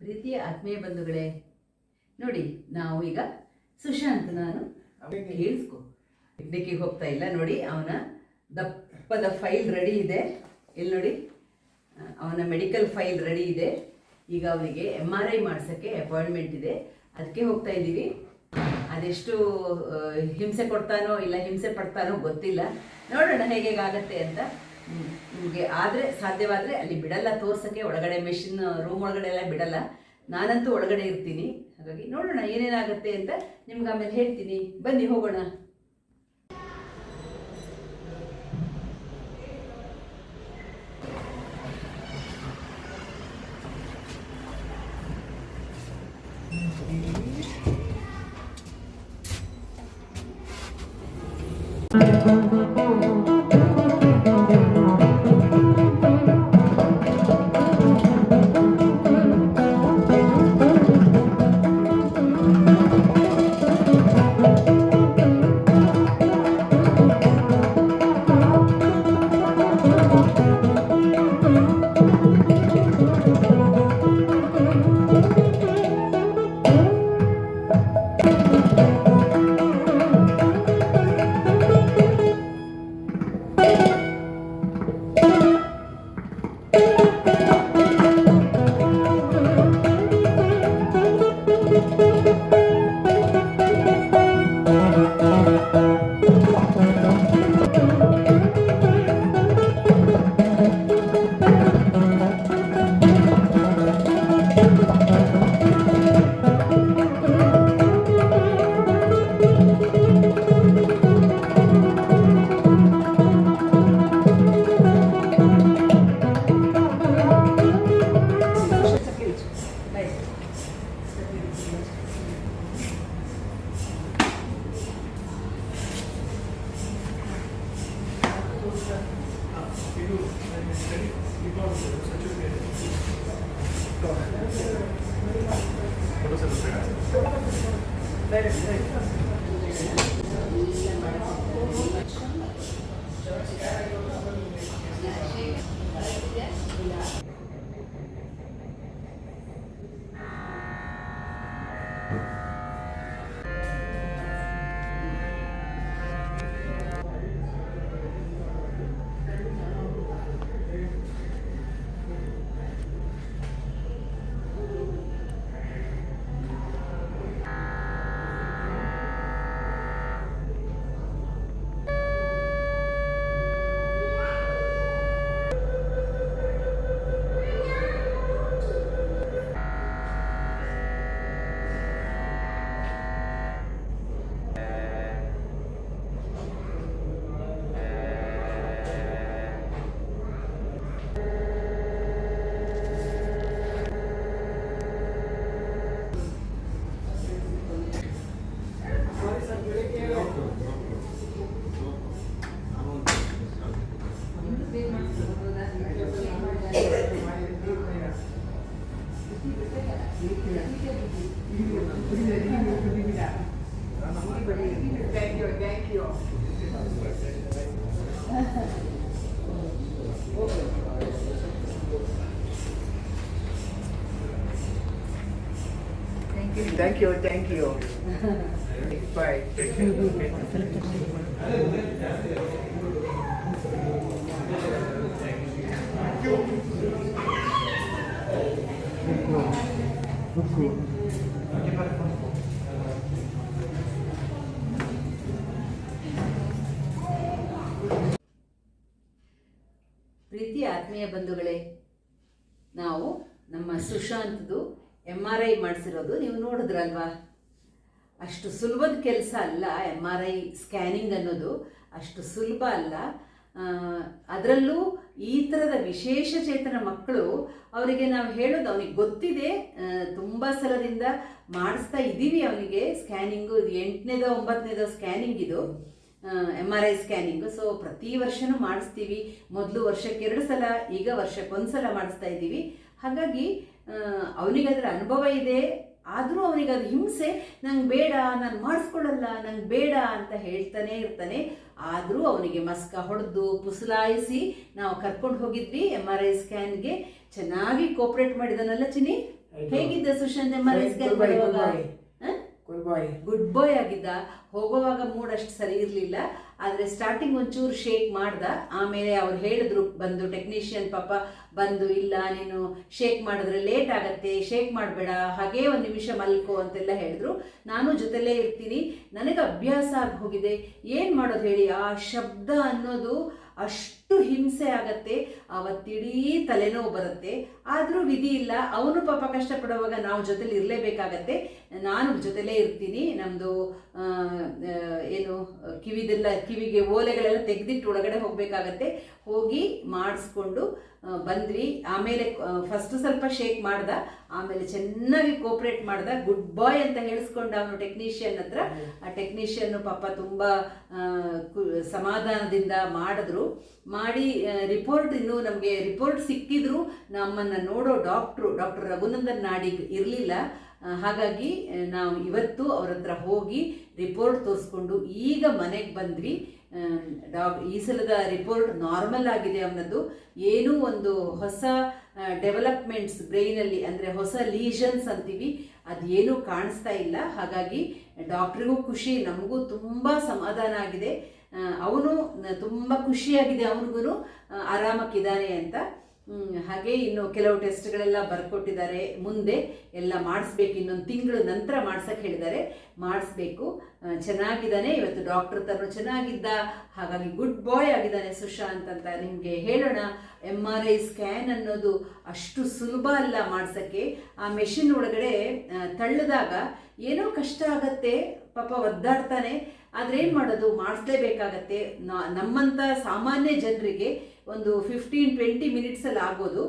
ಪ್ರೀತಿಯ ಆತ್ಮೀಯ ಬಂಧುಗಳೇ ನೋಡಿ ನಾವು ಈಗ ಸುಶಾಂತ್ ನಾನು ಕೇಳಿಸ್ಕೊ. ಇದಕ್ಕೆ ಹೋಗ್ತಾ ಇಲ್ಲ ನೋಡಿ ಅವನ ದಪ್ಪದ ಫೈಲ್ ರೆಡಿ ಇದೆ. ಇಲ್ಲಿ ನೋಡಿ ಅವನ ಮೆಡಿಕಲ್ ಫೈಲ್ ರೆಡಿ ಇದೆ. ಈಗ ಅವನಿಗೆ ಎಂ ಆರ್ ಐ ಮಾಡ್ಸೋಕ್ಕೆ ಅಪಾಯಿಂಟ್ಮೆಂಟ್ ಇದೆ. ಅದಕ್ಕೆ ಹೋಗ್ತಾ ಇದ್ದೀವಿ. ಅದೆಷ್ಟು ಹಿಂಸೆ ಕೊಡ್ತಾನೋ ಇಲ್ಲ ಹಿಂಸೆ ಪಡ್ತಾನೋ ಗೊತ್ತಿಲ್ಲ. ನೋಡೋಣ ಹೇಗೆ ಆಗತ್ತೆ ಅಂತ. ನಿಮಗೆ ಆದರೆ ಸಾಧ್ಯವಾದರೆ ಅಲ್ಲಿ ಬಿಡಲ್ಲ, ತೋರ್ಸೋಕ್ಕೆ ಒಳಗಡೆ ಮೆಷಿನ್ ರೂಮ್ ಒಳಗಡೆ ಎಲ್ಲ ಬಿಡಲ್ಲ. ನಾನಂತೂ ಒಳಗಡೆ ಇರ್ತೀನಿ. ಹಾಗಾಗಿ ನೋಡೋಣ ಏನೇನಾಗುತ್ತೆ ಅಂತ ನಿಮ್ಗೆ ಆಮೇಲೆ ಹೇಳ್ತೀನಿ. ಬನ್ನಿ ಹೋಗೋಣ. Deve. Thank you, thank you. Bye. ಪ್ರೀತಿಯ ಆತ್ಮೀಯ ಬಂಧುಗಳೇ ನಾವು ನಮ್ಮ ಸುಶಾಂತ್ದು ಎಂ ಆರ್ ಐ ಮಾಡಿಸಿರೋದು ನೀವು ನೋಡಿದ್ರಲ್ವಾ? ಅಷ್ಟು ಸುಲಭದ ಕೆಲಸ ಅಲ್ಲ ಎಂ ಆರ್ ಐ ಸ್ಕ್ಯಾನಿಂಗ್ ಅನ್ನೋದು. ಅಷ್ಟು ಸುಲಭ ಅಲ್ಲ. ಅದರಲ್ಲೂ ಈ ಥರದ ವಿಶೇಷ ಚೇತನ ಮಕ್ಕಳು ಅವರಿಗೆ ನಾವು ಹೇಳೋದು ಅವನಿಗೆ ಗೊತ್ತಿದೆ. ತುಂಬ ಸಲದಿಂದ ಮಾಡಿಸ್ತಾ ಇದ್ದೀವಿ ಅವನಿಗೆ ಸ್ಕ್ಯಾನಿಂಗು ಇದು ಎಂಟನೇದೋ ಒಂಬತ್ತನೇದೋ ಸ್ಕ್ಯಾನಿಂಗ್ ಇದು. M R I scanning so ಪ್ರತಿ ವರ್ಷನೂ ಮಾಡಿಸ್ತೀವಿ. ಮೊದಲು ವರ್ಷಕ್ಕೆ ಎರಡು ಸಲ, ಈಗ ವರ್ಷಕ್ಕೆ ಒಂದು ಸಲ ಮಾಡಿಸ್ತಾ ಇದ್ದೀವಿ ಹಾಗಾಗಿ ಅವನಿಗೆ ಅದರ ಅನುಭವ ಇದೆ. ಆದರೂ ಅವನಿಗೆ ಅದು ಹಿಂಸೆ ನಂಗೆ ಬೇಡ ನಾನು ಮಾಡಿಸ್ಕೊಳ್ಳಲ್ಲ ನಂಗೆ ಬೇಡ ಅಂತ ಹೇಳ್ತಾನೆ ಇರ್ತಾನೆ. ಆದರೂ ಅವನಿಗೆ ಮಸ್ಕ ಹೊಡೆದು ಪುಸಲಾಯಿಸಿ ನಾವು ಕರ್ಕೊಂಡು ಹೋಗಿದ್ವಿ ಎಂ ಆರ್ ಐ ಸ್ಕ್ಯಾನ್ಗೆ ಚೆನ್ನಾಗಿ ಕೋಪರೇಟ್ ಮಾಡಿದನಲ್ಲ Chini ಹೇಗಿದ್ದೆ Sushant M R I scan ಮಾಡುವಾಗ? ಗುಡ್ ಬಾಯ್ ಗುಡ್ ಬಾಯ್ ಆಗಿದ್ದ. ಹೋಗುವಾಗ ಮೂಡ್ ಅಷ್ಟು ಸರಿ ಇರಲಿಲ್ಲ. ಆದರೆ ಸ್ಟಾರ್ಟಿಂಗ್ ಒಂಚೂರು ಶೇಕ್ ಮಾಡ್ದ. ಆಮೇಲೆ ಅವ್ರು ಹೇಳಿದ್ರು, ಬಂದು ಟೆಕ್ನಿಷಿಯನ್ ಪಾಪ, ಬಂದು, ಇಲ್ಲ, ನೀನು ಶೇಕ್ ಮಾಡಿದ್ರೆ ಲೇಟ್ ಆಗತ್ತೆ ಶೇಕ್ ಮಾಡಬೇಡ, ಹಾಗೇ ಒಂದು ನಿಮಿಷ ಮಲ್ಕೋ ಅಂತೆಲ್ಲ ಹೇಳಿದ್ರು. ನಾನು ಜೊತೆಲೇ ಇರ್ತೀನಿ. ನನಗೆ ಅಭ್ಯಾಸ ಆಗಿ ಹೋಗಿದೆ. ಏನು ಮಾಡೋದು ಹೇಳಿ? ಆ ಶಬ್ದ ಅನ್ನೋದು ಅಷ್ಟು ಹಿಂಸೆ ಆಗತ್ತೆ, ಅವತ್ತಿಡೀ ತಲೆನೋವು ಬರುತ್ತೆ. ಆದರೂ ವಿಧಿ ಇಲ್ಲ, ಅವನು ಪಾಪ ಕಷ್ಟಪಡುವಾಗ ನಾವು ಜೊತೆಲಿ ಇರಲೇಬೇಕಾಗತ್ತೆ. ನಾನು ಜೊತೆಲೇ ಇರ್ತೀನಿ ನಮ್ಮದು ಏನು, ಕಿವಿದೆಲ್ಲ, ಕಿವಿಗೆ ಓಲೆಗಳೆಲ್ಲ ತೆಗೆದಿಟ್ಟು ಒಳಗಡೆ ಹೋಗಬೇಕಾಗತ್ತೆ. ಹೋಗಿ ಮಾಡಿಸ್ಕೊಂಡು ಬಂದ್ವಿ. ಆಮೇಲೆ ಫಸ್ಟ್ ಸ್ವಲ್ಪ ಶೇಕ್ ಮಾಡ್ದ, ಆಮೇಲೆ ಚೆನ್ನಾಗಿ ಕೋಪ್ರೇಟ್ ಮಾಡ್ದ. ಗುಡ್ ಬಾಯ್ ಅಂತ ಹೇಳಿಸ್ಕೊಂಡ ಅವನು ಟೆಕ್ನಿಷಿಯನ್ ಹತ್ರ. ಆ ಟೆಕ್ನಿಷಿಯನ್ ಪಾಪ ತುಂಬ ಸಮಾಧಾನದಿಂದ ಮಾಡಿದ್ರು. ಮಾಡಿ ರಿಪೋರ್ಟ್ ಇನ್ನು ನಮಗೆ ರಿಪೋರ್ಟ್ ಸಿಕ್ಕಿದ್ರು ನಮ್ಮನ್ನು ನೋಡೋ ಡಾಕ್ಟ್ರು ಡಾಕ್ಟರ್ ರಘುನಂದನ್ ನಾಡಿಗ್ ಇರಲಿಲ್ಲ ಹಾಗಾಗಿ ನಾವು ಇವತ್ತು ಅವ್ರ ಹತ್ರ ಹೋಗಿ ರಿಪೋರ್ಟ್ ತೋರಿಸ್ಕೊಂಡು ಈಗ ಮನೆಗೆ ಬಂದ್ವಿ. ಡಾಕ್, ಈ ಸಲದ ರಿಪೋರ್ಟ್ ನಾರ್ಮಲ್ ಆಗಿದೆ ಅವನದ್ದು ಏನೂ ಒಂದು ಹೊಸ ಡೆವಲಪ್ಮೆಂಟ್ಸ್ ಬ್ರೈನಲ್ಲಿ ಅಂದರೆ ಹೊಸ ಲೀಷನ್ಸ್ ಅಂತೀವಿ. ಅದೇನೂ ಕಾಣಿಸ್ತಾ ಇಲ್ಲ. ಹಾಗಾಗಿ ಡಾಕ್ಟ್ರಿಗೂ ಖುಷಿ, ನಮಗೂ ತುಂಬ ಸಮಾಧಾನ ಆಗಿದೆ. ಅವನು ತುಂಬ ಖುಷಿಯಾಗಿದೆ ಅವನಿಗೂ ಆರಾಮಕ್ಕಿದ್ದಾನೆ ಅಂತ. ಹಾಗೆ ಇನ್ನು ಕೆಲವು ಟೆಸ್ಟ್ಗಳೆಲ್ಲ ಬರ್ಕೊಟ್ಟಿದ್ದಾರೆ. ಮುಂದೆ ಎಲ್ಲ ಮಾಡಿಸ್ಬೇಕು, ಇನ್ನೊಂದು ತಿಂಗಳು ನಂತರ ಮಾಡ್ಸಕ್ಕೆ ಹೇಳಿದ್ದಾರೆ. ಮಾಡಿಸ್ಬೇಕು. ಚೆನ್ನಾಗಿದ್ದಾನೆ. ಇವತ್ತು ಡಾಕ್ಟರ್ ತರ ಚೆನ್ನಾಗಿದ್ದ. ಹಾಗಾಗಿ ಗುಡ್ ಬಾಯ್ ಆಗಿದ್ದಾನೆ ಸುಶಾಂತ್ ಅಂತ ನಿಮಗೆ ಹೇಳೋಣ. ಎಂ ಆರ್ ಐ ಸ್ಕ್ಯಾನ್ ಅನ್ನೋದು ಅಷ್ಟು ಸುಲಭ ಅಲ್ಲ ಮಾಡ್ಸೋಕ್ಕೆ. ಆ ಮೆಷಿನ್ ಒಳಗಡೆ ತಳ್ಳಿದಾಗ ಏನೋ ಕಷ್ಟ ಆಗತ್ತೆ. ಪಾಪ ಒದ್ದಾಡ್ತಾನೆ. ಆದ್ರೆ ಏನು ಮಾಡೋದು ಮಾಡಿಸ್ಲೇಬೇಕಾಗತ್ತೆ ನಮ್ಮಂತ ಸಾಮಾನ್ಯ ಜನರಿಗೆ ಒಂದು ಫಿಫ್ಟೀನ್ ಟ್ವೆಂಟಿ ಮಿನಿಟ್ಸಲ್ಲಿ ಆಗೋದು.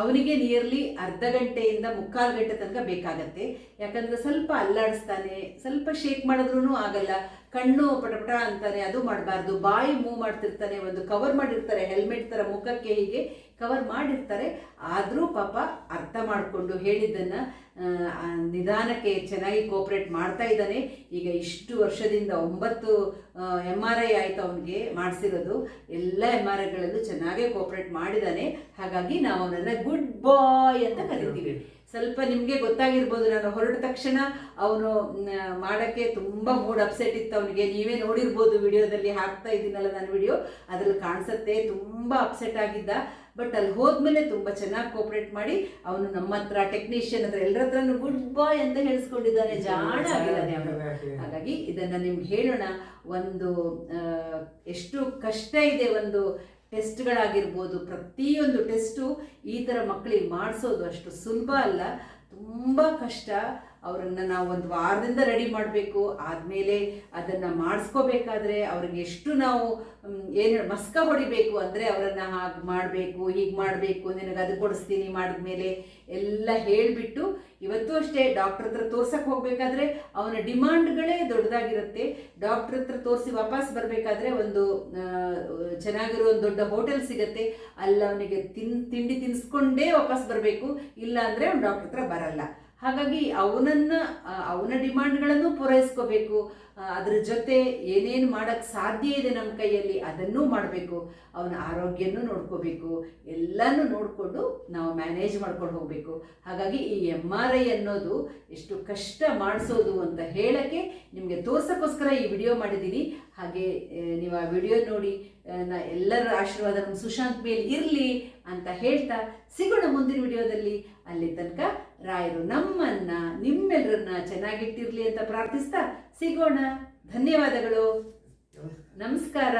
ಅವನಿಗೆ ನಿಯರ್ಲಿ ಅರ್ಧ ಗಂಟೆಯಿಂದ ಮುಕ್ಕಾಲು ಗಂಟೆ ತನಕ ಬೇಕಾಗತ್ತೆ. ಯಾಕಂದ್ರೆ ಸ್ವಲ್ಪ ಅಲ್ಲಾಡಿಸ್ತಾನೆ ಸ್ವಲ್ಪ ಶೇಕ್ ಮಾಡಿದ್ರೂ ಆಗಲ್ಲ. ಕಣ್ಣು ಪಟಪಟ ಅಂತಾನೆ ಅದು ಮಾಡಬಾರ್ದು. ಬಾಯಿ ಮೂವ್ ಮಾಡ್ತಿರ್ತಾನೆ ಒಂದು ಕವರ್ ಮಾಡಿರ್ತಾರೆ ಹೆಲ್ಮೆಟ್ ಥರ ಮುಖಕ್ಕೆ ಹೀಗೆ ಕವರ್ ಮಾಡಿರ್ತಾರೆ. ಆದರೂ ಪಾಪ ಅರ್ಥ ಮಾಡಿಕೊಂಡು ಹೇಳಿದ್ದನ್ನು ನಿಧಾನಕ್ಕೆ ಚೆನ್ನಾಗಿ ಕೋಪ್ರೇಟ್ ಮಾಡ್ತಾ ಇದ್ದಾನೆ. ಈಗ ಇಷ್ಟು ವರ್ಷದಿಂದ ಒಂಬತ್ತು ಎಂ ಆರ್ ಐ ಆಯ್ತು ಅವನಿಗೆ ಮಾಡಿಸಿರೋದು. ಎಲ್ಲ ಎಂ ಆರ್ ಐಗಳಲ್ಲೂ ಚೆನ್ನಾಗೇ ಕೋಪ್ರೇಟ್ ಮಾಡಿದ್ದಾನೆ. ಹಾಗಾಗಿ ನಾವು ಅವನನ್ನು ಗುಡ್ ಬಾಯ್ ಅಂತ ಕರಿತೀವಿ. ಸ್ವಲ್ಪ ನಿಮಗೆ ಗೊತ್ತಾಗಿರ್ಬೋದು. ನಾನು ಹೊರಟ ತಕ್ಷಣ ಅವನು ಮಾಡೋಕ್ಕೆ ತುಂಬ ಮೂಡ್ ಅಪ್ಸೆಟ್ ಇತ್ತು ಅವನಿಗೆ. ನೀವೇ ನೋಡಿರ್ಬೋದು ವಿಡಿಯೋದಲ್ಲಿ ಹಾಕ್ತಾ ಇದ್ದೀನಲ್ಲ ನಾನು ವಿಡಿಯೋ. ಅದ್ರಲ್ಲಿ ಕಾಣಿಸುತ್ತೆ ತುಂಬ ಅಪ್ಸೆಟ್ ಆಗಿದ್ದ. ಬಟ್ ಅಲ್ಲಿ ಹೋದ್ಮೇಲೆ ತುಂಬ ಚೆನ್ನಾಗಿ ಕೋಪ್ರೇಟ್ ಮಾಡಿ ಅವನು ನಮ್ಮ ಹತ್ರ ಟೆಕ್ನಿಷಿಯನ್ ಹತ್ರ ಎಲ್ಲರ ಹತ್ರನೂ ಗುಡ್ ಬಾಯ್ ಅಂತ ಹೇಳಿಸ್ಕೊಂಡಿದ್ದಾನೆ. ಜಾಣ ಆಗಿದ್ದಾನೆ ಅವನು. ಹಾಗಾಗಿ ಇದನ್ನು ನಿಮ್ಗೆ ಹೇಳೋಣ. ಒಂದು ಎಷ್ಟು ಕಷ್ಟ ಇದೆ ಒಂದು ಟೆಸ್ಟ್ಗಳಾಗಿರ್ಬೋದು ಪ್ರತಿಯೊಂದು ಟೆಸ್ಟು ಈ ಥರ ಮಕ್ಕಳಿಗೆ ಮಾಡಿಸೋದು ಅಷ್ಟು ಸುಲಭ ಅಲ್ಲ. ತುಂಬ ಕಷ್ಟ. ಅವರನ್ನು ನಾವು ಒಂದು ವಾರದಿಂದ ರೆಡಿ ಮಾಡಬೇಕು. ಆದಮೇಲೆ ಅದನ್ನು ಮಾಡಿಸ್ಕೋಬೇಕಾದ್ರೆ ಅವ್ರಿಗೆ ಎಷ್ಟು ನಾವು ಏನು ಮಸ್ಕ ಹೊಡಿಬೇಕು ಅಂದರೆ ಅವರನ್ನು ಹಾಗೆ ಮಾಡಬೇಕು, ಹೀಗೆ ಮಾಡಬೇಕು, ನಿನಗೆ ಅದು ಕೊಡಿಸ್ತೀನಿ ಮಾಡಿದ್ಮೇಲೆ ಎಲ್ಲ ಹೇಳಿಬಿಟ್ಟು ಇವತ್ತು ಅಷ್ಟೇ ಡಾಕ್ಟ್ರ್ ಹತ್ರ ತೋರ್ಸಕ್ಕೆ ಹೋಗಬೇಕಾದ್ರೆ ಅವನ ಡಿಮಾಂಡ್ಗಳೇ ದೊಡ್ಡದಾಗಿರುತ್ತೆ. ಡಾಕ್ಟ್ರ್ ಹತ್ರ ತೋರಿಸಿ ವಾಪಸ್ ಬರಬೇಕಾದ್ರೆ ಒಂದು ಚೆನ್ನಾಗಿರೋ ಒಂದು ದೊಡ್ಡ ಹೋಟೆಲ್ ಸಿಗತ್ತೆ. ಅಲ್ಲಿ ಅವನಿಗೆ ತಿನ್, ತಿಂಡಿ ತಿನ್ಸ್ಕೊಂಡೇ ವಾಪಸ್ ಬರಬೇಕು. ಇಲ್ಲ ಅಂದರೆ ಅವ್ನು ಡಾಕ್ಟ್ರ್ ಹತ್ರ ಬರಲ್ಲ. ಹಾಗಾಗಿ ಅವನನ್ನ ಅವನ ಡಿಮಾಂಡ್ಗಳನ್ನು ಪೂರೈಸ್ಕೋಬೇಕು. ಅದ್ರ ಜೊತೆ ಏನೇನು ಮಾಡೋಕ್ಕೆ ಸಾಧ್ಯ ಇದೆ ನಮ್ಮ ಕೈಯಲ್ಲಿ ಅದನ್ನೂ ಮಾಡಬೇಕು. ಅವನ ಆರೋಗ್ಯನೂ ನೋಡ್ಕೋಬೇಕು. ಎಲ್ಲನೂ ನೋಡಿಕೊಂಡು ನಾವು ಮ್ಯಾನೇಜ್ ಮಾಡ್ಕೊಂಡು ಹೋಗಬೇಕು. ಹಾಗಾಗಿ ಈ ಎಂ ಆರ್ ಐ ಅನ್ನೋದು ಎಷ್ಟು ಕಷ್ಟ ಮಾಡಿಸೋದು ಅಂತ ಹೇಳಕ್ಕೆ ನಿಮಗೆ ತೋರ್ಸೋಕ್ಕೋಸ್ಕರ ಈ ವಿಡಿಯೋ ಮಾಡಿದ್ದೀನಿ. ಹಾಗೆ ನೀವು ಆ ವಿಡಿಯೋ ನೋಡಿ ಎಲ್ಲರ ಆಶೀರ್ವಾದ ನಮ್ಮ ಸುಶಾಂತ್ ಮೇಲೆ ಇರಲಿ ಅಂತ ಹೇಳ್ತಾ ಸಿಗೋಣ ಮುಂದಿನ ವಿಡಿಯೋದಲ್ಲಿ. ಅಲ್ಲಿ ತನಕ ರಾಯರು ನಮ್ಮನ್ನ ನಿಮ್ಮೆಲ್ಲರನ್ನ ಚೆನ್ನಾಗಿಟ್ಟಿರ್ಲಿ ಅಂತ ಪ್ರಾರ್ಥಿಸ್ತಾ ಸಿಗೋಣ. ಧನ್ಯವಾದಗಳು. ನಮಸ್ಕಾರ.